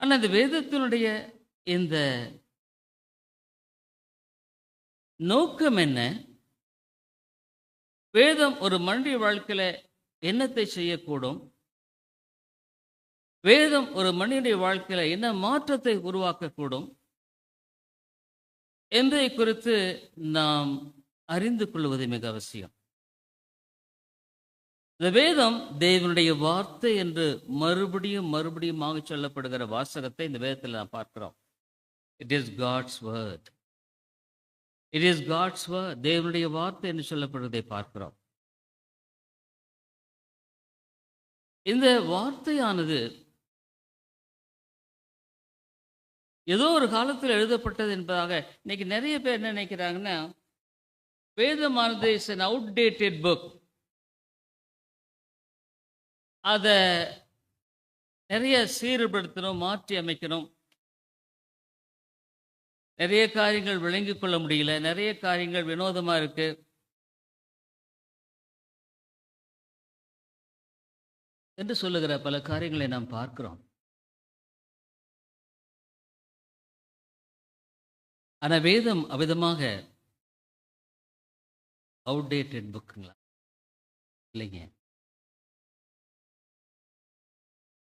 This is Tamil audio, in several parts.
ஆனால் இந்த வேதத்தினுடைய இந்த நோக்கம் என்ன? வேதம் ஒரு மனுடைய வாழ்க்கையில என்னத்தை செய்யக்கூடும்? வேதம் ஒரு மனிதனுடைய வாழ்க்கையில என்ன மாற்றத்தை உருவாக்கக்கூடும்? என்பதை குறித்து நாம் அறிந்து கொள்வது மிக அவசியம். இந்த வேதம் தேவனுடைய வார்த்தை என்று மறுபடியும் மறுபடியும் சொல்லப்படுகிற வாசகத்தை இந்த வேதத்தில் நாம் பார்க்கிறோம். It is God's word it is God's word தேவனுடைய வார்த்தை என்று சொல்லப்படுவதை பார்க்கிறோம். இந்த வார்த்தையானது ஏதோ ஒரு காலத்தில் எழுதப்பட்டது என்பதாக இன்னைக்கு நிறைய பேர் என்ன நினைக்கிறாங்கன்னா வேதமானது இஸ் an அவுடேட்டட் புக் அதை நிறைய சீர்படுத்தணும் மாற்றி அமைக்கணும். நிறைய காரியங்கள் விளங்கி கொள்ள முடியல. நிறைய காரியங்கள் வினோதமா இருக்கு. என்று சொல்லுகிற பல காரியங்களை நாம் பார்க்கிறோம். ஆனால் வேதம் அவ்விதமாக அவுடேட்டட் புக்குங்களா இல்லைங்க.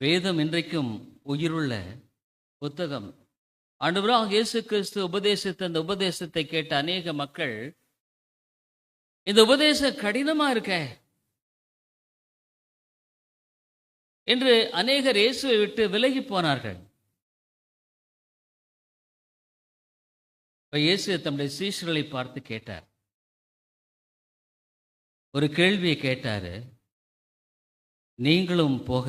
வேதம் இன்றைக்கும் உயிருள்ள புத்தகம். ஆண்டவராக இயேசு கிறிஸ்து உபதேசித்த அந்த உபதேசத்தை கேட்ட அநேக மக்கள் இந்த உபதேசம் கடினமா இருக்க என்று அநேகர் இயேசுவை விட்டு விலகி போனார்கள். இப்ப இயேசு தம்முடைய சீஷர்களை பார்த்து கேட்டார். ஒரு கேள்வியை கேட்டாரு. நீங்களும் போக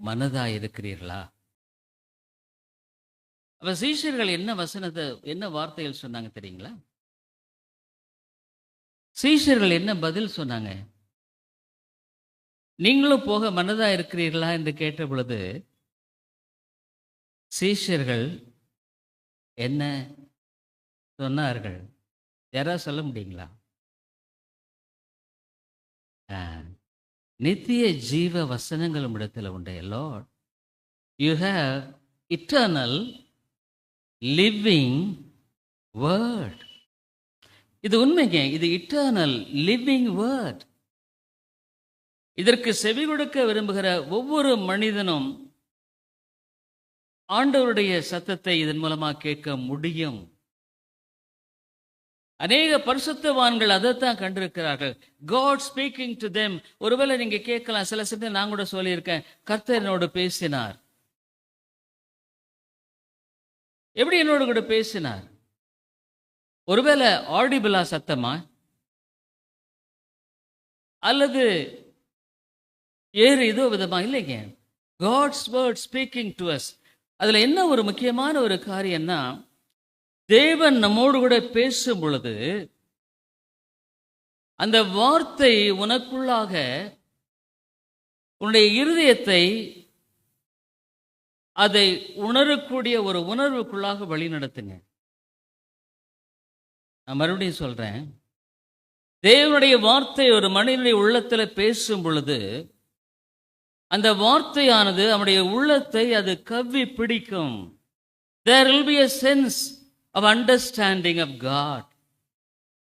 மனதா இருக்கிறீர்களா அப்ப சீஷர்கள் என்ன வசனத்தை என்ன வார்த்தைகள் சொன்னாங்க தெரியுங்களா? சீஷர்கள் என்ன பதில் சொன்னாங்க? நீங்களும் போக மனதா இருக்கிறீர்களா என்று கேட்ட பொழுது சீஷர்கள் என்ன சொன்னார்கள்? யாராவது சொல்ல முடியுங்களா? நித்திய ஜீவ வசனங்களும் இடத்துல உண்டு Lord. You have eternal living word இது உண்மைங்க இது இட்டர்னல் லிவிங் வேர்ட் இதற்கு செவி கொடுக்க விரும்புகிற ஒவ்வொரு மனிதனும் ஆண்டவருடைய சத்தத்தை இதன் மூலமாக கேட்க முடியும். அநேக பரிசுத்தவான்கள் அதைத்தான் கண்டிருக்கிறார்கள். காட் ஸ்பீக்கிங் டு தெம் ஒருவேளை நீங்க கேட்கலாம் சில சமயம் நான் கூட சொல்லியிருக்கேன். கர்த்தர் என்னோடு பேசினார். எப்படி என்னோடு கூட பேசினார்? ஒருவேளை ஆடிபிளா சத்தமா? அல்லது ஏறு இதோ விதமா? இல்லைங்க. God's word speaking to us அதுல என்ன ஒரு முக்கியமான ஒரு காரியம்னா தேவன் நம்மோடு கூட பேசும் பொழுது அந்த வார்த்தை உனக்குள்ளாக உன்னுடைய இருதயத்தை அதை உணரக்கூடிய ஒரு உணர்வுக்குள்ளாக வழி நடத்துங்க. நான் மறுபடியும் சொல்றேன். தேவனுடைய வார்த்தை ஒரு மனிதனுடைய உள்ளத்தில் பேசும் பொழுது அந்த வார்த்தையானது அவனுடைய உள்ளத்தை அது கவ்வி பிடிக்கும். There will be a sense of understanding of God